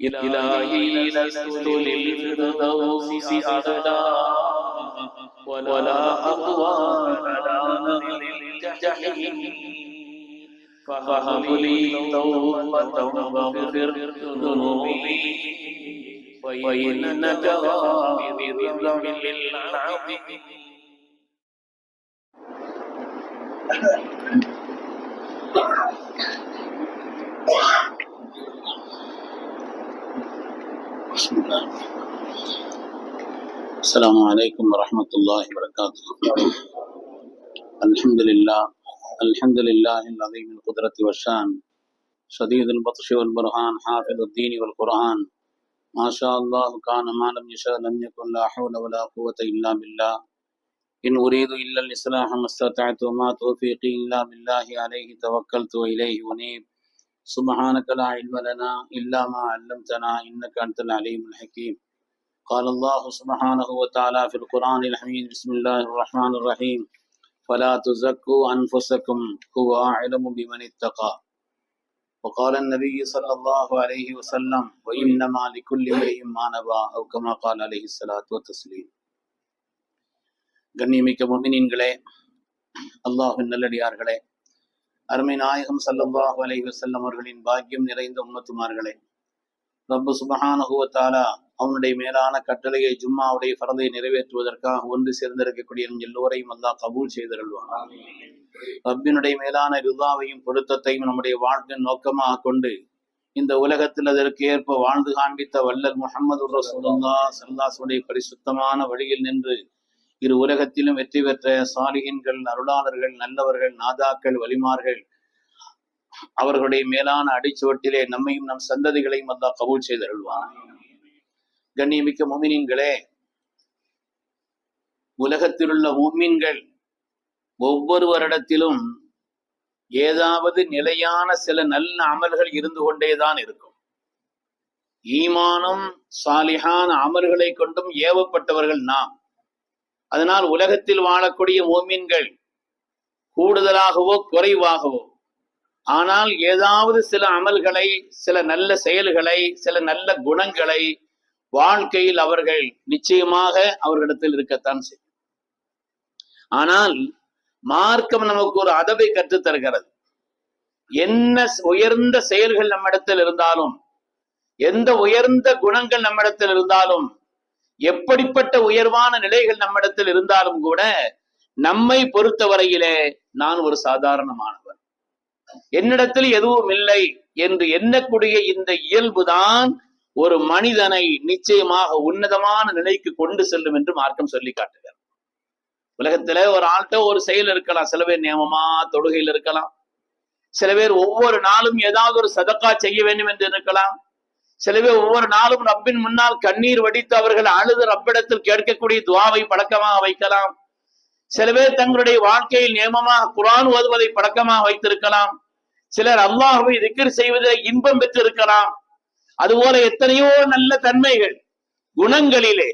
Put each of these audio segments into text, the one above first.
إلهي لست للفردوس أعلى ولا أقوى على الجحيم. فهب لي توبة واغفر ذنوبي وإن نجا بذنب العظيم بسم الله السلام عليكم ورحمة الله وبركاته. الحمد لله الحمد لله العظيم القدرة والشان شديد البطش والبرهان حافظ الدين والقرآن. ما شاء الله كان ما لم يشاء لم يكن لا حول ولا قوة إلا بالله. إن أريد إلا الإصلاح ما استطعت وما توفيقي إلا بالله عليه توكلت وإليه أنيب. سبحانك لا علم لنا إلا ما علمتنا إنك أنت العليم الحكيم قال الله سبحانه وتعالى في القرآن الحميد بسم الله الرحمن الرحيم فلا تزكوا أنفسكم هو أعلم بمن اتقى وقال النبي صلى الله عليه وسلم وإنما لكل امرئ ما نوى أو كما قال عليه الصلاة والتسليم கண்ணியமிக்க முமினின்களே அல்லாஹின் நல்லடியார்களே அருமை நாயகம் ஸல்லல்லாஹு அலைஹி வஸல்லம் அவர்களின் பாக்கியம் நிறைந்த உம்மத்துமார்களே. ரப்பு சுபஹானுகுவத்தாலா அவனுடைய மேலான கட்டளையை ஜும்மாவுடைய ஃபரதை நிறைவேற்றுவதற்காக ஒன்று சேர்ந்திருக்கக்கூடிய எல்லோரையும் அல்லா கபூல் செய்திருள்வான். ரப்பினுடைய மேலான ரிதாவையும் பொருத்தத்தையும் நம்முடைய வாழ்க்கையின் நோக்கமாக கொண்டு இந்த உலகத்தில் அதற்கு ஏற்ப வாழ்ந்து காண்பித்த வல்லல் முகமது ரசூலுல்லா சல்லாசுடைய பரிசுத்தமான வழியில் நின்று இரு உலகத்திலும் வெற்றி பெற்ற சாலிகின்கள் அருளாளர்கள் நல்லவர்கள் நாதாக்கள் வலிமார்கள் அவர்களுடைய மேலான அடிச்சுவட்டிலே நம்மையும் நம் சந்ததிகளையும் அல்லாஹ் கபூல் செய்தருள்வான். கண்ணியமிக்க முமினின்களே உலகத்தில் உள்ள முமின்கள் ஒவ்வொரு வருடத்திலும் ஏதாவது நிலையான சில நல்ல அமல்கள் இருந்து கொண்டேதான் இருக்கும். ஈமானும் சாலிஹான அமல்களை கொண்டும் ஏவப்பட்டவர்கள் நாம். அதனால் உலகத்தில் வாழக்கூடிய ஓமீன்கள் கூடுதலாகவோ குறைவாகவோ ஆனால் ஏதாவது சில அமல்களை சில நல்ல செயல்களை சில நல்ல குணங்களை வாழ்க்கையில் அவர்கள் நிச்சயமாக அவர்களிடத்தில் இருக்கத்தான் செய்யும். ஆனால் மார்க்கம் நமக்கு ஒரு அதவை கற்றுத் தருகிறது என்ன உயர்ந்த செயல்கள் நம்மிடத்தில் இருந்தாலும் எந்த உயர்ந்த குணங்கள் நம்மிடத்தில் இருந்தாலும் எப்படிப்பட்ட உயர்வான நிலைகள் நம்மிடத்தில் இருந்தாலும் கூட நம்மை பொறுத்தவரையிலே நான் ஒரு சாதாரணமானவர். என்னிடத்தில் எதுவும் இல்லை என்று எண்ணக்கூடிய இந்த இயல்புதான் ஒரு மனிதனை நிச்சயமாக உன்னதமான நிலைக்கு கொண்டு செல்லும் என்று மார்க்கம் சொல்லி காட்டுகிறார் உலகத்துல ஒரு ஆள்கிட்ட ஒரு செயல் இருக்கலாம். சில பேர் நியமமா தொடுகையில் இருக்கலாம். சில பேர் ஒவ்வொரு நாளும் ஏதாவது ஒரு சதக்கா செய்ய வேண்டும் என்று இருக்கலாம். சிலவே ஒவ்வொரு நாளும் ரப்பின் முன்னால் கண்ணீர் வடித்து அவர்கள் அழுது ரப்பிடத்தில் கேட்கக்கூடிய துவாவை பழக்கமாக வைக்கலாம். சிலவே தங்களுடைய வாழ்க்கையில் நியமமாக குரான் ஓதுவதை பழக்கமாக வைத்திருக்கலாம். சிலர் அல்லாஹுவை திக்கர் செய்வதில் இன்பம் பெற்றிருக்கலாம். அதுபோல எத்தனையோ நல்ல தன்மைகள் குணங்களிலே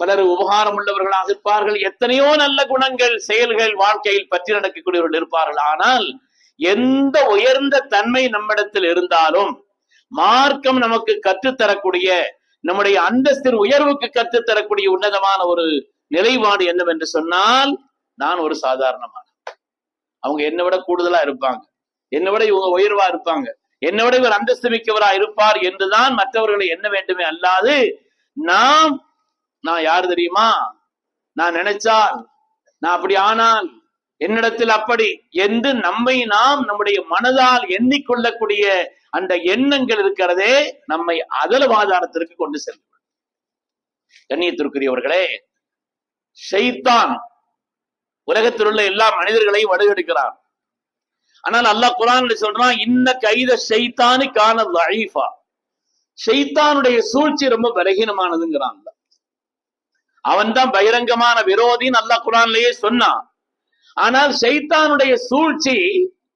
பலர் உபகாரம் உள்ளவர்களாக இருப்பார்கள். எத்தனையோ நல்ல குணங்கள் செயல்கள் வாழ்க்கையில் பற்றி நடக்கக்கூடியவர்கள் இருப்பார்கள். ஆனால் எந்த உயர்ந்த தன்மை நம்மிடத்தில் இருந்தாலும் மார்க்கம் நமக்கு கற்றுத்தரக்கூடிய நம்முடைய அந்தஸ்தின் உயர்வுக்கு கற்றுத்தரக்கூடிய உன்னதமான ஒரு நிலைப்பாடு என்னவென்று சொன்னால் நான் ஒரு சாதாரணமான. அவங்க என்னை விட கூடுதலா இருப்பாங்க. என்னை விட இவங்க உயர்வா இருப்பாங்க. என்னை விட இவர் அந்தஸ்து மிக்கவரா இருப்பார் என்றுதான் மற்றவர்களை என்ன வேண்டுமே அல்லாது நாம் நான் யார் தெரியுமா? நான் நினைச்சால் நான் அப்படி ஆனால் என்னிடத்தில் அப்படி என்று நம்மை நாம் நம்முடைய மனதால் எண்ணிக்கொள்ளக்கூடிய அந்த எண்ணங்கள் இருக்கிறதே நம்மை அதலவாதாரத்திற்கு கொண்டு செல்லும். கண்ணியத்திற்குரியவர்களே ஷைத்தான் உலகத்தில் உள்ள எல்லா மனிதர்களையும் வடிவெடுக்கிறான் ஆனால் அல்லாஹ் குரான் சொல்றான் இன்ன கைத ஷைத்தானு காண அழீஃபா ஷைத்தானுடைய சூழ்ச்சி ரொம்ப பலகீனமானதுங்கிறான் அவன் தான் பகிரங்கமான விரோதின்னு அல்லாஹ் குரான்லயே சொன்னான். ஆனால் ஷைத்தானுடைய சூழ்ச்சி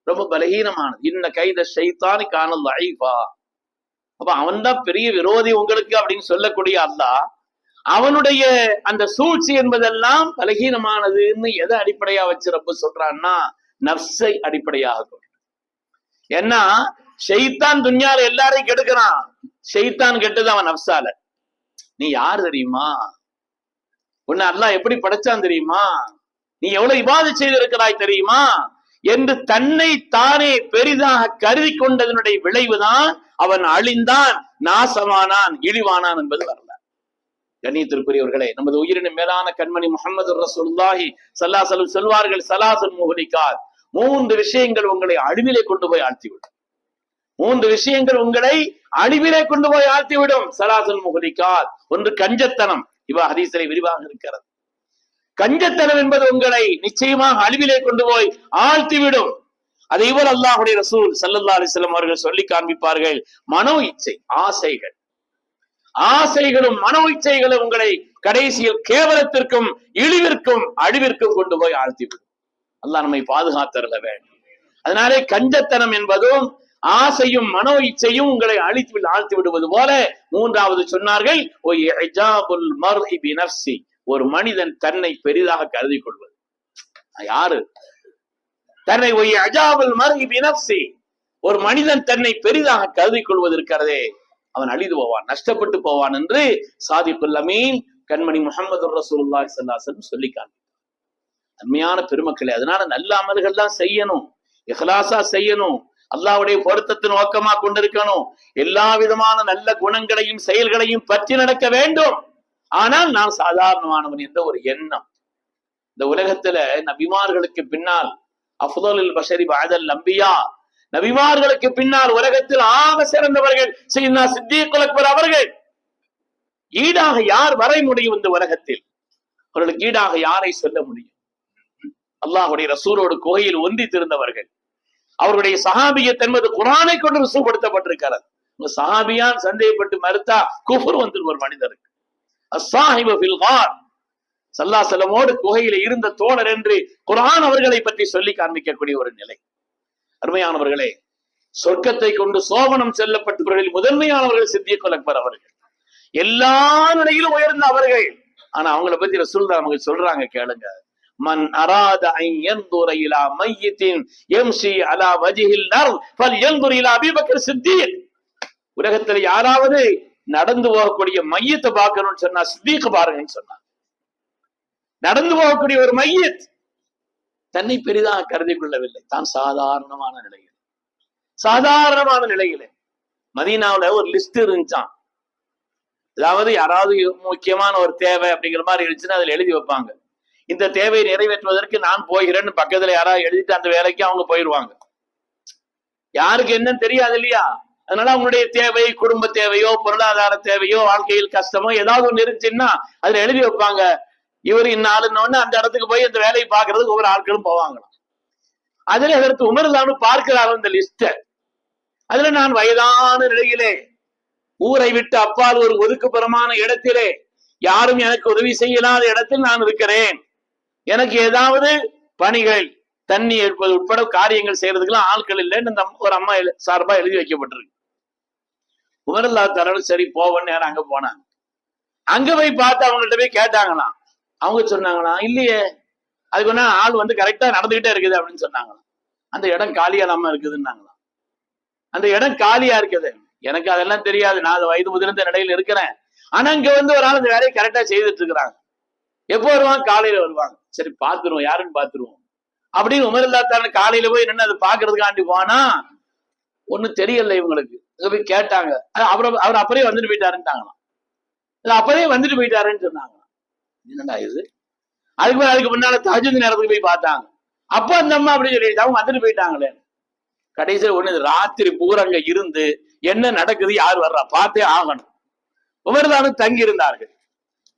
ரொம்ப பலகீனமானது. இன்ன கைத ஷைத்தானி காணல் ஐஃபா அப்ப அவன் தான் பெரிய விரோதி உங்களுக்கு அப்படின்னு சொல்லக்கூடிய அல்லாஹ் அவனுடைய அந்த சூழ்ச்சி என்பதெல்லாம் பலகீனமானதுன்னு எதை அடிப்படையா வச்சு ரப்ப சொல்றான்னா நப்சை அடிப்படையாக கொண்டு ஏன்னா ஷெய்தான் துன்யால எல்லாரையும் கெடுக்கிறான். ஷெய்தான் கெட்டது அவன் நப்சால நீ யார் தெரியுமா? உன்னை அல்லாஹ் எப்படி படைச்சான் தெரியுமா? நீ எவ்வளவு இபாது செய்திருக்கிறாய் தெரியுமா? என்று தன்னை தானே பெரிதாக கருதி கொண்டதனுடைய விளைவுதான் அவன் அழிந்தான் நாசமானான் இழிவானான் என்பது வரல கண்ணியத்திற்குரியவர்களே நமது உயிரின மேலான கண்மணி முகமது ரசூல்லாஹி சல்லா சலு சொல்வார்கள் சலாசல் முகலிக்கார் மூன்று விஷயங்கள் உங்களை அழிவிலே கொண்டு போய் ஆழ்த்திவிடும். மூன்று விஷயங்கள் உங்களை அழிவிலே கொண்டு போய் ஆழ்த்திவிடும். சலாசல் முகலிக்கார் ஒன்று கஞ்சத்தனம். இவ ஹதீசரை விரிவாக இருக்கிறது. கஞ்சத்தனம் என்பது உங்களை நிச்சயமாக அழிவிலே கொண்டு போய் ஆழ்த்திவிடும். அதை இவர் அல்லாஹுடைய ரசூல் சல்லல்லா அலிஸ்லாம் அவர்கள் சொல்லி காண்பிப்பார்கள் மனோ இச்சை ஆசைகள். ஆசைகளும் மனோ இச்சைகளும் உங்களை கடைசியில் கேவலத்திற்கும் இழிவிற்கும் அழிவிற்கும் கொண்டு போய் ஆழ்த்திவிடும். அல்லாஹ் நம்மை பாதுகாத்தருள வேண்டும். அதனாலே கஞ்சத்தனம் என்பதும் ஆசையும் மனோ இச்சையும் உங்களை அழித்து ஆழ்த்தி விடுவது போல மூன்றாவது சொன்னார்கள் ஒரு மனிதன் தன்னை பெரிதாக கருதி கொள்வது. யாரு? தன்னை ஒய் அஜாபுல் மர்இ ஒரு மனிதன் தன்னை பெரிதாக கருதி கொள்வது இருக்கிறதே அவன் அழிந்து போவான் நஷ்டப்பட்டு போவான் என்று சாதிக்குல் அமீன் கண்மணி முகமது ரசூலுல்லாஹி சல்லாசன் சொல்லி காண்பித்தார். பெருமக்களே அதனால நல்ல அமல்கள் தான் செய்யணும். இஹ்லாஸா செய்யணும். அல்லாவுடைய பொருத்தத்தை நோக்கமா கொண்டிருக்கணும். எல்லா விதமான நல்ல குணங்களையும் செயல்களையும் பற்றி நடக்க வேண்டும். ஆனால் நான் சாதாரணமானவன் என்ற ஒரு எண்ணம். இந்த உலகத்துல நபிமார்களுக்கு பின்னால் அஃதோலில் பஷரி பாதல் நம்பியா நபிமார்களுக்கு பின்னால் உலகத்தில் ஆக சிறந்தவர்கள் செய்தா சித்திகுல் அக்பர் அவர்கள். ஈடாக யார் வரை முடியும் இந்த உலகத்தில்? அவர்களுக்கு ஈடாக யாரை சொல்ல முடியும்? அல்லாஹுடைய ரசூலோடு குகையில் ஒன்றித்திருந்தவர்கள். அவருடைய சஹாபியத் என்பது குரானை கொண்டு ருசுப்படுத்தப்பட்டிருக்கிறது உங்க சஹாபியான் சந்தேகப்பட்டு மறுத்தா குஃபர் வந்து ஒரு மனிதருக்கு. அஸ்ஸாஹிபு ஃபில் சல்லா செல்லமோடு குகையில இருந்த தோழர் என்று குரான் அவர்களை பற்றி சொல்லி காண்பிக்கக்கூடிய ஒரு நிலை. அருமையானவர்களே சொர்க்கத்தை கொண்டு சோபனம் செல்லப்பட்டவர்களில் முதன்மையானவர்கள் சித்திய கொலக்பர் அவர்கள். எல்லா நிலையிலும் உயர்ந்த அவர்கள். ஆனா அவங்கள பத்தி ரசூல் அவங்க சொல்றாங்க கேளுங்க. மன் அராத ஐ யன்துர இலா மையித்தின் அலா வஜிஹில் நர் ஃபல் யன்துர் இலா அபீபக்கர் சித்திக் யாராவது நடந்து போகக்கூடிய மையத்தை பார்க்கணும்னு சொன்னா சித்திக் பாருங்கன்னு சொன்னாங்க. நடந்து போகக்கூடிய ஒரு மையத் தன்னை பெரிதாக கருதி கொள்ளவில்லை. தான் சாதாரணமான நிலையில். சாதாரணமான நிலையில. மதீனாவுல ஒரு லிஸ்ட் இருந்துச்சான் அதாவது யாராவது முக்கியமான ஒரு தேவை அப்படிங்கிற மாதிரி இருந்துச்சுன்னா அதுல எழுதி வைப்பாங்க. இந்த தேவையை நிறைவேற்றுவதற்கு நான் போகிறேன்னு பக்கத்துல யாராவது எழுதிட்டு அந்த வேலைக்கு அவங்க போயிடுவாங்க யாருக்கு என்னன்னு தெரியாது இல்லையா? அதனால அவங்களுடைய தேவை குடும்ப தேவையோ பொருளாதார தேவையோ வாழ்க்கையில் கஷ்டமோ ஏதாவது ஒன்று இருந்துச்சுன்னா அதுல எழுதி வைப்பாங்க. இவர் இன்னாலுன்னு அந்த இடத்துக்கு போய் அந்த வேலையை பார்க்கறதுக்கு ஒவ்வொரு ஆட்களும் போவாங்களாம். அதுல அதற்கு உமர்லான்னு பார்க்கிறார் அந்த லிஸ்ட அதுல நான் வயதான நிலையிலே ஊரை விட்டு அப்பால் ஒரு ஒதுக்குப்புறமான இடத்திலே யாரும் எனக்கு உதவி செய்யலாத இடத்தில் நான் இருக்கிறேன். எனக்கு ஏதாவது பணிகள் தண்ணி எடுப்பது உட்பட காரியங்கள் செய்யறதுக்கெல்லாம் ஆட்கள் இல்லைன்னு இந்த ஒரு அம்மா எழு- சார்பா எழுதி வைக்கப்பட்டிருக்கு. உமரல்லா தரணும் சரி போவன்னு நேரம் அங்க போனாங்க. அங்க போய் பார்த்து அவங்கள்ட்ட போய் கேட்டாங்களாம். அவங்க சொன்னாங்களாம் இல்லையே அதுக்கு என்ன ஆள் வந்து கரெக்டா நடந்துகிட்டே இருக்குது அப்படின்னு சொன்னாங்களாம். அந்த இடம் காலியா இல்லாம இருக்குதுன்னாங்களாம். அந்த இடம் காலியா இருக்குது. எனக்கு அதெல்லாம் தெரியாது நான் அது வயது முதிர்ந்த நிலையில இருக்கிறேன். ஆனா இங்க வந்து ஒரு ஆள் இந்த வேலையை கரெக்டா செய்துட்டு இருக்கிறாங்க. எப்போ வருவாங்க காலையில வருவாங்க. சரி பாத்துருவோம் யாருன்னு பாத்துருவோம் அப்படின்னு உமர் தான காலையில போய் நின்று அதை பாக்குறதுக்காண்டி போனா ஒண்ணும் தெரியல இவங்களுக்கு. அங்க போய் கேட்டாங்க. அது அப்புறம் அவர் அப்படியே வந்துட்டு போயிட்டாருன்ட்டாங்களாம். இல்ல அப்படியே வந்துட்டு போயிட்டாருன்னு சொன்னாங்க என்னடா இது? அதுக்கு மேல அதுக்கு முன்னால தஜுத் நேரத்துக்கு போய் பார்த்தாங்க. அப்ப அந்த அம்மா அப்படி சொல்லிட்டு அவங்க வந்துட்டு போயிட்டாங்களே. கடைசியில் ஒண்ணு ராத்திரி பூரா அங்க இருந்து என்ன நடக்குது யார் வர்றா பார்த்தே ஆகணும். உமர்தானும் தங்கி இருந்தார்கள்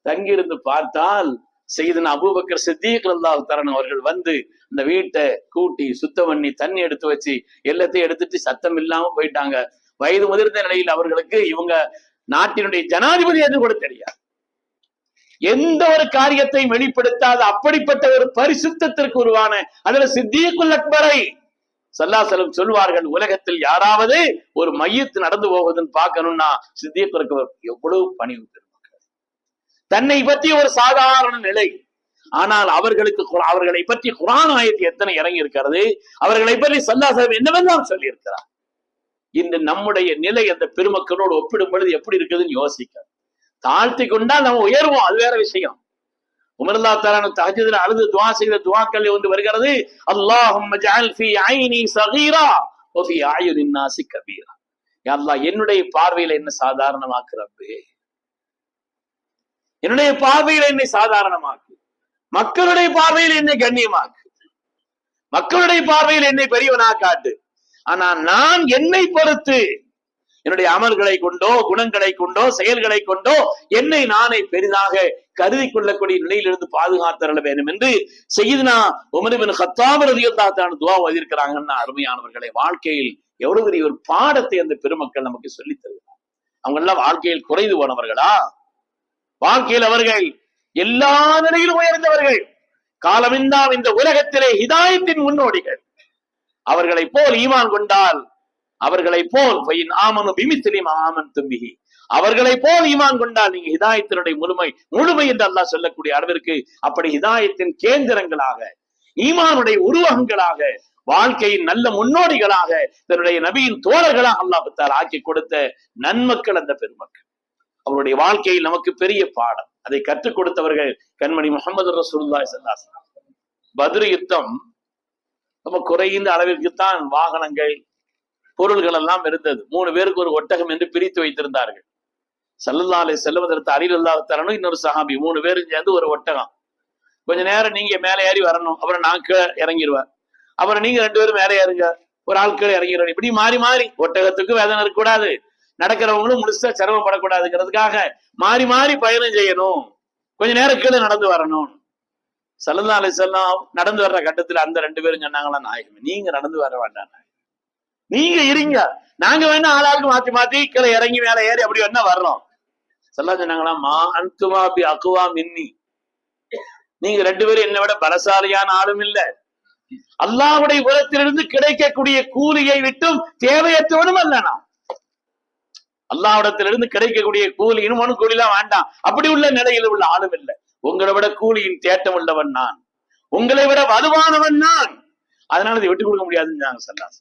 தங்கி இருந்து பார்த்தால் செய்தன அபூபக்கர் சித்திக் அல்லாஹ் தரன் அவர்கள் வந்து இந்த வீட்டை கூட்டி சுத்தம் பண்ணி தண்ணி எடுத்து வச்சு எல்லாத்தையும் எடுத்துட்டு சத்தம் இல்லாம போயிட்டாங்க. வயது முதிர்ந்த நிலையில் அவர்களுக்கு இவங்க நாட்டினுடைய ஜனாதிபதி என்று கூட தெரியாது. எந்த ஒரு காரியத்தை வெளிப்படுத்தாத அப்படிப்பட்ட ஒரு பரிசுத்தத்திற்கு உருவான அதுல சித்தியக்குள் அக்பரை சல்லாசலம் சொல்வார்கள் உலகத்தில் யாராவது ஒரு மையத்து நடந்து போவதுன்னு பார்க்கணும்னா சித்தியக்குல் எவ்வளவு பணிவு பெருமக்கள் தன்னை பற்றி ஒரு சாதாரண நிலை. ஆனால் அவர்களுக்கு அவர்களை பற்றி குரான் ஆயத்து எத்தனை இறங்கி இருக்கிறது அவர்களை பற்றி சல்லாசலம் என்னவெல்லாம் சொல்லியிருக்கிறார்? இந்த இன்று நம்முடைய நிலை அந்த பெருமக்களோடு ஒப்பிடும் பொழுது எப்படி இருக்குதுன்னு யோசிக்க. தாழ்த்தி கொண்டா நம்ம உயர்வோம் அது வேற விஷயம். உமர்லா தாரான தஹஜ்ஜுதுல அழுது துவா செய்த துவாக்கள் ஒன்று வருகிறது அல்லாஹும்ம கபீரா. என்னுடைய பார்வையில என்ன சாதாரணமாக்குறப்பே என்னுடைய பார்வையில என்னை சாதாரணமாக்கு. மக்களுடைய பார்வையில் என்னை கண்ணியமாக்கு. மக்களுடைய பார்வையில் என்னை பெரியவனா காட்டு. ஆனா நான் என்னை பொறுத்து என்னுடைய அமல்களை கொண்டோ குணங்களை கொண்டோ செயல்களை கொண்டோ என்னை நானே பெரிதாக கருதி கொள்ளக்கூடிய நிலையிலிருந்து பாதுகாத்தரல வேண்டும் என்று செய்யுதுனா உமரிபின் ஹத்தாப் துவா வதிருக்கிறாங்கன்னா அருமையானவர்களை வாழ்க்கையில் எவ்வளவு பெரிய ஒரு பாடத்தை அந்த பெருமக்கள் நமக்கு சொல்லித் தருகிறார் அவங்க எல்லாம் வாழ்க்கையில் குறைந்து போனவர்களா? வாழ்க்கையில் அவர்கள் எல்லா நிலையிலும் உயர்ந்தவர்கள். காலமிந்தா இந்த உலகத்திலே ஹிதாயத்தின் முன்னோடிகள். அவர்களை போல் ஈமான் கொண்டால் அவர்களை போல் ஆமனு பிமித்திலிம் ஆமன் தும்பிகி அவர்களை போல் ஈமான் கொண்டால் நீங்க ஹிதாயத்தினுடைய முழுமை முழுமை என்று அல்லாஹ் சொல்லக்கூடிய அளவிற்கு அப்படி ஹிதாயத்தின் கேந்திரங்களாக ஈமானுடைய உருவகங்களாக வாழ்க்கையின் நல்ல முன்னோடிகளாக தன்னுடைய நபியின் தோழர்களாக அல்லாஹத்தால் ஆக்கி கொடுத்த நன்மக்கள் அந்த பெருமக்கள். அவருடைய வாழ்க்கையில் நமக்கு பெரிய பாடம். அதை கற்றுக் கொடுத்தவர்கள் கண்மணி முகமது ரசூல்லா ஸல்லல்லாஹு யுத்தம் ரொம்ப குறைந்த அளவிற்குத்தான் வாகனங்கள் பொருள்கள் எல்லாம் இருந்தது. மூணு பேருக்கு ஒரு ஒட்டகம் என்று பிரித்து வைத்திருந்தார்கள். சல்லல்லா அலை செல்வதற்கு அரியல்லா தரணும் இன்னொரு சஹாபி. மூணு பேரும் சேர்ந்து ஒரு ஒட்டகம். கொஞ்ச நேரம் நீங்க மேலே ஏறி வரணும். அப்புறம் நான் கீழே இறங்கிடுவேன் அப்புறம் நீங்க ரெண்டு பேரும் மேலே ஏறுங்க. ஒரு ஆள் கீழே இறங்கிடுவேன் இப்படி மாறி மாறி ஒட்டகத்துக்கு வேதனை இருக்கக்கூடாது. நடக்கிறவங்களும் முழுசா சிரமப்படக்கூடாதுங்கிறதுக்காக மாறி மாறி பயணம் செய்யணும். கொஞ்ச நேரம் கீழே நடந்து வரணும். சல்லல்லா அலிசல்லாம் நடந்து வர்ற கட்டத்துல அந்த ரெண்டு பேரும் சொன்னாங்களா நாயகம் நீங்க நடந்து வர வேண்டாம் நாயகம். நீங்க இருங்க. நாங்க வேணா ஆளாளுக்கு மாத்தி மாத்தி கீழே இறங்கி மேல ஏறி அப்படி வேணா வர்றோம். சொல்லா சொன்னாங்களா மா பி அக்குவா மின்னி. நீங்க ரெண்டு பேரும் என்னை விட பலசாலியான ஆளும் இல்ல. அல்லாவுடைய புறத்திலிருந்து கிடைக்கக்கூடிய கூலியை விட்டும் தேவையற்றவனும் அல்ல நான். அல்லாஹ்விடத்திலிருந்து கிடைக்கக்கூடிய கூலி இனுமனு கூலிலாம் வேண்டாம். அப்படி உள்ள நிலையில் உள்ள ஆளும் இல்லை. உங்களை விட கூலியின் தேட்டம் உள்ளவன் நான். உங்களை விட வலுவானவன் நான். அதனால இதை விட்டு கொடுக்க முடியாதுன்னு சொல்லாஸ்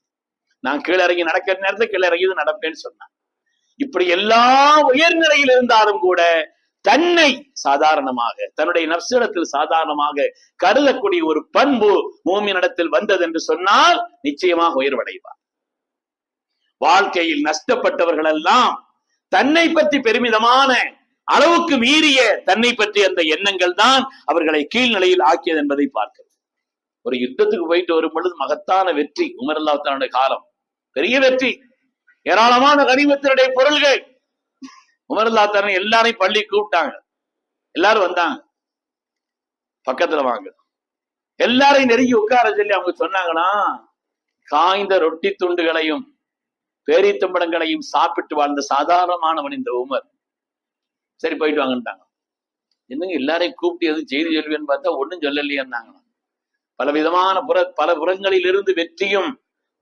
நான் கீழே இறங்கி நடக்கிற நேரத்தில் கீழே இறங்கி நடப்பேன்னு சொன்னான் இப்படி எல்லா உயர்நிலையில் இருந்தாலும் கூட தன்னை சாதாரணமாக தன்னுடைய நப்சிடத்தில் சாதாரணமாக கருதக்கூடிய ஒரு பண்பு மூமினிடத்தில் வந்தது என்று சொன்னால் நிச்சயமாக உயர்வடைவார். வாழ்க்கையில் நஷ்டப்பட்டவர்கள் எல்லாம் தன்னை பற்றி பெருமிதமான அளவுக்கு மீறிய தன்னை பற்றி அந்த எண்ணங்கள் தான் அவர்களை கீழ்நிலையில் ஆக்கியது என்பதை பார்க்கிறது. ஒரு யுத்தத்துக்கு போயிட்டு வரும் பொழுது மகத்தான வெற்றி உமரல்லாத்தானுடைய காலம். பெரிய வெற்றி. ஏராளமான கனிமத்தினுடைய பொருள்கள். உமரல்லாத்தான எல்லாரையும் பள்ளி கூப்பிட்டாங்க. எல்லாரும் வந்தாங்க. பக்கத்துல வாங்க. எல்லாரையும் நெருங்கி உட்கார சொல்லி அவங்க சொன்னாங்கன்னா காய்ந்த ரொட்டி துண்டுகளையும் பேரித்தம்படங்களையும் சாப்பிட்டு வாழ்ந்த சாதாரணமானவன் இந்த உமர். சரி போயிட்டு வாங்கன்ட்டாங்க. என்னங்க எல்லாரையும் கூப்பிட்டு எதுவும் செய்தி சொல்வேன்னு பார்த்தா ஒண்ணும் சொல்லலையேன்னாங்க. பல விதமான புற பல புறங்களில் இருந்து வெற்றியும்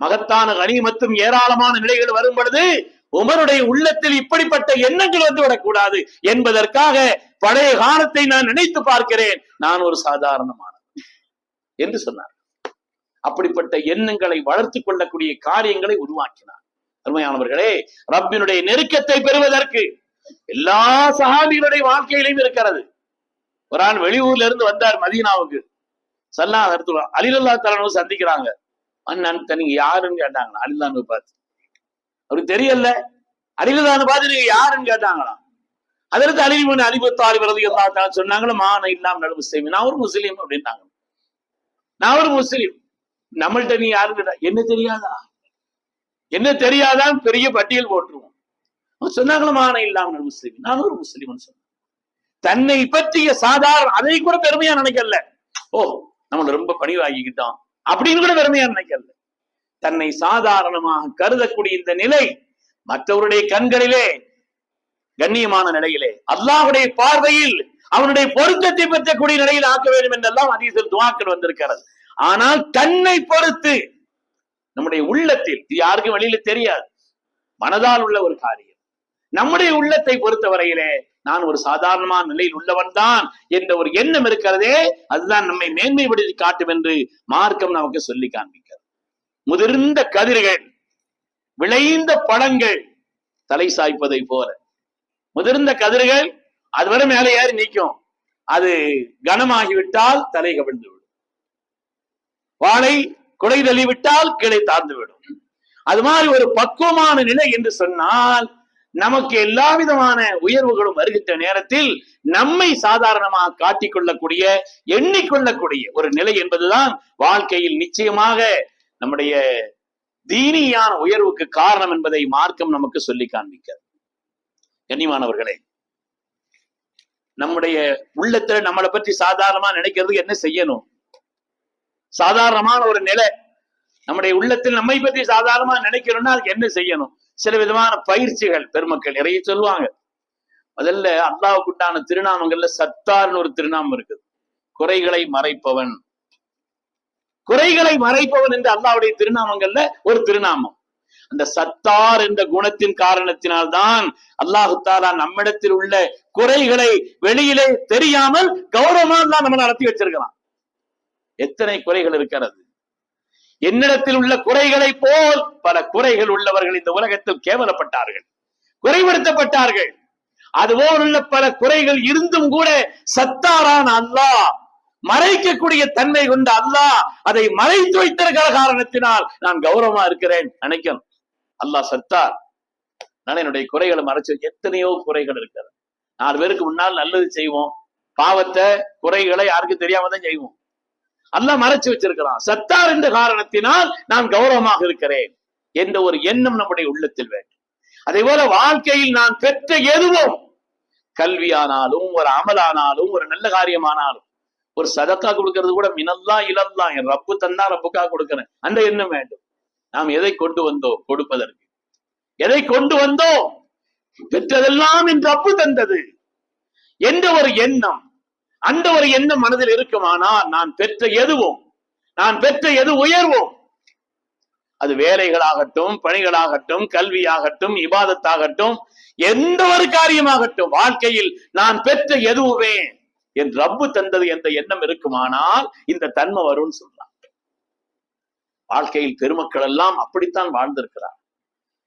மகத்தான கனிமத்தும் ஏராளமான நிலைகள் வரும் பொழுது உமருடைய உள்ளத்தில் இப்படிப்பட்ட எண்ணங்கள் வந்து விடக்கூடாது என்பதற்காக பழைய காலத்தை நான் நினைத்து பார்க்கிறேன். நான் ஒரு சாதாரணமானவன் என்று சொன்னார். அப்படிப்பட்ட எண்ணங்களை வளர்த்துக் கொள்ளக்கூடிய காரியங்களை உருவாக்கினார். அருமையானவர்களே ரப்பினுடைய நெருக்கத்தை பெறுவதற்கு எல்லா சஹாபிகளுடைய வாழ்க்கையிலும் இருக்கிறது. ஒரு ஆள் வெளியூர்ல இருந்து வந்தார் மதீனாவுக்கு. சல்லா அலிலல்லா தலனு சந்திக்கிறாங்க. அண்ணன் நீங்க யாருன்னு கேட்டாங்களா அலிலான்னு பார்த்து. அவருக்கு தெரியல. அலிலதான்னு பார்த்து நீங்க யாருன்னு கேட்டாங்களாம். அதற்கு அலிமன் அலிபத்தாலி வரது எல்லா சொன்னாங்களும் மான இல்லாம நடு முஸ்லீம் நான் ஒரு முஸ்லீம் அப்படின்னாங்க. நான் ஒரு முஸ்லீம். நம்மள்ட்ட நீ யாருன்னு என்ன தெரியாதா? என்ன தெரியாதான் பெரிய பட்டியல் போட்டுருவோம். அவங்க சொன்னாங்களும் மான முஸ்லீம். நானும் ஒரு முஸ்லீம்னு சொன்னேன். தன்னை பற்றிய சாதாரண அதை கூட பெருமையா நினைக்கல. ஓ நம்மள ரொம்ப பணிவாகிக்கிட்டோம் அப்படின்னு கூட பெருமையா நினைக்கல. தன்னை சாதாரணமாக கருதக்கூடிய இந்த நிலை மற்றவருடைய கண்களிலே கண்ணியமான நிலையிலே அல்லாவுடைய பார்வையில் அவனுடைய பொருத்தத்தை பெற்றக்கூடிய நிலையில் ஆக்க வேண்டும் என்றெல்லாம் அதிகத்தில் துவாக்கள் வந்திருக்கிறது. ஆனால் தன்னை பொறுத்து நம்முடைய உள்ளத்தில் இது யாருக்கும் வெளியில தெரியாது மனதால் உள்ள ஒரு காரியம். நம்முடைய உள்ளத்தை பொறுத்தவரையிலே நான் ஒரு சாதாரணமான நிலையில் உள்ளவன் தான் என்ற ஒரு எண்ணம் இருக்கிறதே அதுதான் நம்மை மேன்மைப்படுத்தி காட்டும் என்று மார்க்கம் நமக்கு சொல்லி காண்பிக்கிறது. முதிர்ந்த கதிர்கள் விளைந்த பழங்கள் தலை சாய்ப்பதை போல. முதிர்ந்த கதிர்கள் அதுவரை மேலே ஏறி நிற்கும். அது கனமாகிவிட்டால் தலை கவிழ்ந்து விடும் வாழை குடை தள்ளிவிட்டால் கீழே தாழ்ந்து விடும் அது மாதிரி ஒரு பக்குவமான நிலை என்று சொன்னால் நமக்கு எல்லா விதமான உயர்வுகளும் வருகின்ற நேரத்தில் நம்மை சாதாரணமாக காட்டிக்கொள்ளக்கூடிய எண்ணிக்கொள்ளக்கூடிய ஒரு நிலை என்பதுதான் வாழ்க்கையில் நிச்சயமாக நம்முடைய தீனியான உயர்வுக்கு காரணம் என்பதை மார்க்கம் நமக்கு சொல்லி காண்பிக்கிறது. கண்ணியமானவர்களே நம்முடைய உள்ளத்துல நம்மளை பற்றி சாதாரணமா நினைக்கிறதுக்கு என்ன செய்யணும்? சாதாரணமான ஒரு நிலை. நம்முடைய உள்ளத்தில் நம்மை பற்றி சாதாரணமா நினைக்கிறோம்னா அதுக்கு என்ன செய்யணும்? சில விதமான பயிற்சிகள் பெருமக்கள் நிறைய சொல்லுவாங்க. முதல்ல அல்லாவுக்குண்டான திருநாமங்கள்ல சத்தார்னு ஒரு திருநாமம் இருக்குது. குறைகளை மறைப்பவன். குறைகளை மறைப்பவன் என்று அல்லாவுடைய திருநாமங்கள்ல ஒரு திருநாமம். அந்த சத்தார் என்ற குணத்தின் காரணத்தினால்தான் அல்லாஹு தாலா நம்மிடத்தில் உள்ள குறைகளை வெளியிலே தெரியாமல் கௌரவமா தான் நம்ம நடத்தி வச்சிருக்கலாம் எத்தனை குறைகள் இருக்கிறது? என்னிடத்தில் உள்ள குறைகளை போல் பல குறைகள் உள்ளவர்கள் இந்த உலகத்தில் கேவலப்பட்டார்கள் குறைபடுத்தப்பட்டார்கள் அதுபோல் உள்ள பல குறைகள் இருந்தும் கூட சத்தாரான அல்லாஹ் மறைக்கக்கூடிய தன்மை கொண்ட அல்லாஹ் அதை மறைத்து வைத்திருக்கிற காரணத்தினால் நான் கௌரவமா இருக்கிறேன். நினைக்கணும். அல்லாஹ் சத்தார். நான் என்னுடைய குறைகளை மறைச்சு எத்தனையோ குறைகள் இருக்கிறது. நாலு பேருக்கு முன்னால் நல்லது செய்வோம். பாவத்தை குறைகளை யாருக்கும் தெரியாம தான் செய்வோம். அல்லாஹ் மறைச்சு வச்சிருக்கிறான். சத்தார் என்ற காரணத்தினால் நான் கௌரவமாக இருக்கிறேன். என்ற ஒரு எண்ணம் நம்முடைய உள்ளத்தில் வேண்டும். அதே போல வாழ்க்கையில் நான் பெற்ற எதுவும் கல்வியானாலும் ஒரு அமலானாலும் ஒரு நல்ல காரியமானாலும் ஒரு சதக்கா கொடுக்கறது கூட மினல்லா இலல்லா என் ரப்பு தந்தா ரப்புக்காக கொடுக்கிறேன். அந்த எண்ணம் வேண்டும். நாம் எதை கொண்டு வந்தோம் கொடுப்பதற்கு. எதை கொண்டு வந்தோம் பெற்றதெல்லாம் என் ரப்பு தந்தது. என்ற ஒரு எண்ணம் அந்த ஒரு எண்ணம் மனதில் இருக்குமானால் நான் பெற்ற எதுவும் நான் பெற்ற எது உயர்வோம்? அது வேலைகளாகட்டும் பணிகளாகட்டும் கல்வியாகட்டும் இபாதத்தாகட்டும் எந்த ஒரு காரியமாகட்டும் வாழ்க்கையில் நான் பெற்ற எதுவுமே என் ரப்பு தந்தது என்ற எண்ணம் இருக்குமானால் இந்த தன்மை வரும்னு சொல்றாங்க. வாழ்க்கையில் பெருமக்கள் எல்லாம் அப்படித்தான் வாழ்ந்திருக்கிறார்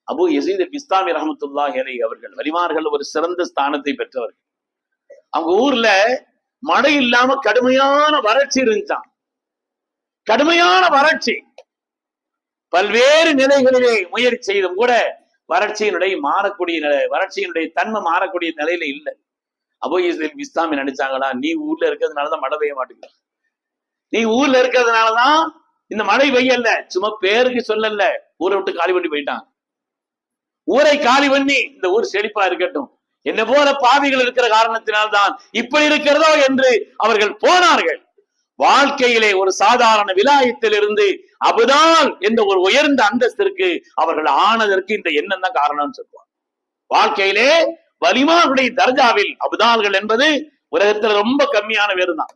அபு யசீத் பிஸ்தாமி ரஹமத்துல்லா ஹேரை அவர்கள் வலிமார்கள் ஒரு சிறந்த ஸ்தானத்தை பெற்றவர்கள். அவங்க ஊர்ல மழை இல்லாம கடுமையான வறட்சி இருந்துச்சான் கடுமையான வறட்சி. பல்வேறு நிலைகளிலே முயற்சி செய்தும் கூட வறட்சியினுடைய மாறக்கூடிய நிலை வறட்சியினுடைய தன்மை மாறக்கூடிய நிலையில இல்லை. அபோயிசில் இஸ்லாமி நினைச்சாங்களா நீ ஊர்ல இருக்கிறதுனாலதான் மழை பெய்ய மாட்டேங்குது. நீ ஊர்ல இருக்கிறதுனாலதான் இந்த மழை பெய்யல. சும்மா பேருக்கு சொல்லல. ஊரை விட்டு காலி பண்ணி போயிட்டான். ஊரை காலி பண்ணி இந்த ஊர் செழிப்பா இருக்கட்டும். என்ன போல பாவிகள் இருக்கிற காரணத்தினால்தான் இப்படி இருக்கிறதோ என்று அவர்கள் போனார்கள். வாழ்க்கையிலே ஒரு சாதாரண விலாயத்திலிருந்து அபுதால் என்ற ஒரு உயர்ந்த அந்தஸ்திற்கு அவர்கள் ஆனதற்கு இந்த எண்ணம் தான் காரணம்னு சொல்லுவாங்க. வாழ்க்கையிலே வலிமானுடைய தர்ஜாவில் அபுதால்கள் என்பது உலகத்துல ரொம்ப கம்மியான பேரு தான்.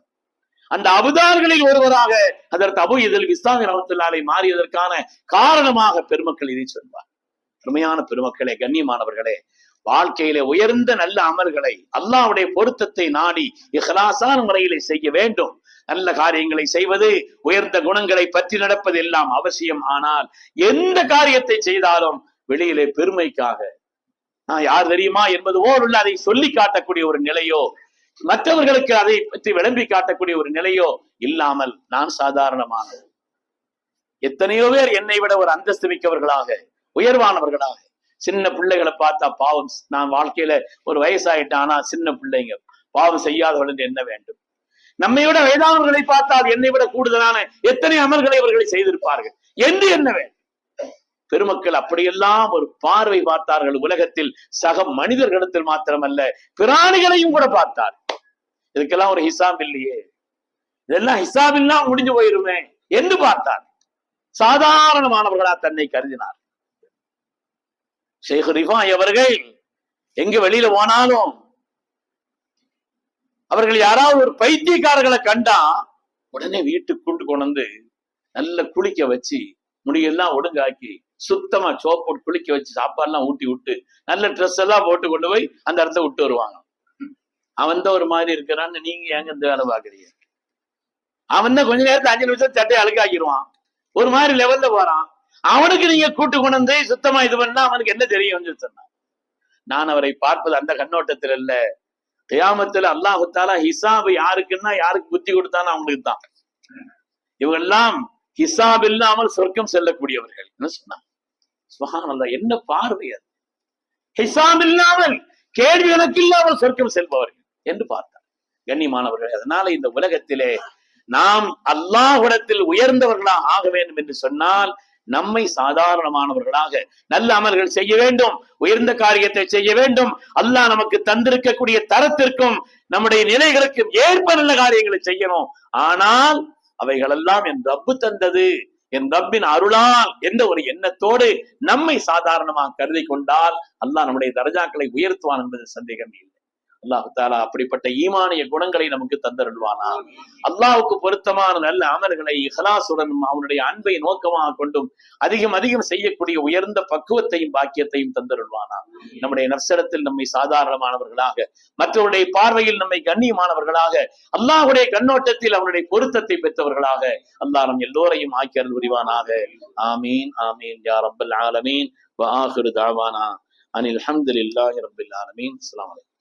அந்த அபுதால்களில் ஒருவராக அதற்கு அபு இதில் இஸ்லாமி ரமத்துல்லாலை மாறியதற்கான காரணமாக பெருமக்கள் இதை சொல்வார் அருமையான பெருமக்களே கண்ணியமானவர்களே வாழ்க்கையில உயர்ந்த நல்ல அமல்களை அல்லாவுடைய பொருத்தத்தை நாடி இஹ்லாசான முறையிலே செய்ய வேண்டும். நல்ல காரியங்களை செய்வது உயர்ந்த குணங்களை பற்றி நடப்பது எல்லாம் அவசியம். ஆனால் எந்த காரியத்தை செய்தாலும் வெளியிலே பெருமைக்காக நான் யார் தெரியுமா என்பது ஓர் உள்ள அதை சொல்லி காட்டக்கூடிய ஒரு நிலையோ மற்றவர்களுக்கு அதை பற்றி விளம்பி காட்டக்கூடிய ஒரு நிலையோ இல்லாமல் நான் சாதாரணமாக எத்தனையோ பேர் என்னை விட ஒரு அந்தஸ்து மிக்கவர்களாக உயர்வானவர்களாக சின்ன பிள்ளைகளை பார்த்தா பாவம். நான் வாழ்க்கையில ஒரு வயசாயிட்டானா சின்ன பிள்ளைங்க. பாவம் செய்யாதவர்கள் என்று என்ன வேண்டும். நம்மை விட வயதானவர்களை பார்த்தால் என்னை விட கூடுதலான எத்தனை அமல்களை இவர்களை செய்திருப்பார்கள் என்று என்ன வேண்டும். பெருமக்கள் அப்படியெல்லாம் ஒரு பார்வை பார்த்தார்கள் உலகத்தில். சக மனிதர்களிடத்தில் மாத்திரமல்ல பிராணிகளையும் கூட பார்த்தார். இதுக்கெல்லாம் ஒரு ஹிசாப் இல்லையே. இதெல்லாம் ஹிசாப் இல்லாம முடிஞ்சு போயிருமே என்று பார்த்தார். சாதாரணமானவர்களா தன்னை கருதினார். ஷேக் ரிஃபாய் அவர்கள் எங்க வெளியில போனாலும் அவர்கள் யாராவது ஒரு பைத்தியக்காரர்களை கண்டா உடனே வீட்டுக்கு கொண்டு கொண்டு வந்து நல்ல குளிக்க வச்சு முடியெல்லாம் ஒடுங்காக்கி சுத்தமா சோப் போட்டு குளிக்க வச்சு சாப்பாடுலாம் ஊட்டி விட்டு நல்ல ட்ரெஸ் எல்லாம் போட்டு கொண்டு போய் அந்த இடத்த விட்டு வருவாங்க. அவன் தான் ஒரு மாதிரி இருக்கிறான்னு நீங்க ஏங்க இந்த வேலை பாக்குறீங்க அவன் தான் கொஞ்ச நேரத்துல அஞ்சு நிமிஷம் சட்டையை அழுக்காக்கிடுவான். ஒரு மாதிரி லெவல்ல போறான். அவனுக்கு நீங்க கூட்டு கொண்டு வந்து சுத்தமா இது பண்ணா அவனுக்கு என்ன தெரியும் சொன்னான் நான் அவரை பார்ப்பது அந்த கண்ணோட்டத்தில் இல்ல தியாமத்துல அல்லாஹு தாலா ஹிசாபு யாருக்குன்னா யாருக்கு புத்தி கொடுத்தானோ அவங்களுக்கு தான். இவங்கெல்லாம் ஹிசாப் இல்லாமல் சொர்க்கம் செல்லக்கூடியவர்கள் என்ன சொன்னான் சுபஹானல்லாஹ் என்ன பார்வை அது? ஹிசாப் இல்லாமல் கேள்வி எனக்கு இல்லாமல் சொர்க்கம் செல்பவர்கள் என்று பார்த்தார். கண்ணியமானவர்கள் அதனால இந்த உலகத்திலே நாம் அல்லாஹ்விடத்தில் உயர்ந்தவர்களாக ஆக வேண்டும் என்று சொன்னால் நம்மை சாதாரணமானவர்களாக நல்ல அமல்கள் செய்ய வேண்டும் உயர்ந்த காரியத்தை செய்ய வேண்டும். அல்லாஹ் நமக்கு தந்திருக்கக்கூடிய தரத்திற்கும் நம்முடைய நிலைகளுக்கும் ஏற்ப நல்ல காரியங்களை செய்யணும். ஆனால் அவைகளெல்லாம் என் ரப்பு தந்தது என் ரப்பின் அருளால் என்ற ஒரு எண்ணத்தோடு நம்மை சாதாரணமாக கருதி கொண்டால் அல்லாஹ் நம்முடைய தரஜாக்களை உயர்த்துவான் என்பது சந்தேகம் இல்லை. அல்லாஹு தாலா அப்படிப்பட்ட ஈமானிய குணங்களை நமக்கு தந்தருள்வானா? அல்லாஹுக்கு பொருத்தமான நல்ல அமல்களை இஹலாசுடனும் அவனுடைய அன்பை நோக்கமாக கொண்டும் அதிகம் அதிகம் செய்யக்கூடிய உயர்ந்த பக்குவத்தையும் பாக்கியத்தையும் தந்தருள்வானா? நம்முடைய நர்சரத்தில் நம்மை சாதாரணமானவர்களாக மற்றவருடைய பார்வையில் நம்மை கண்ணியமானவர்களாக அல்லாஹுடைய கண்ணோட்டத்தில் அவனுடைய பொருத்தத்தை பெற்றவர்களாக அல்லாஹ் நம் எல்லோரையும் ஆக்கி அருள் புரிவானாக. ஆமீன் ஆமீன். யா ரப்பல் ஆலமீன். வ தாவானா. அனில் அல்ஹம்துலில்லாஹி ரப்பில் ஆலமீன். அஸ்ஸலாமு வலைக்கம்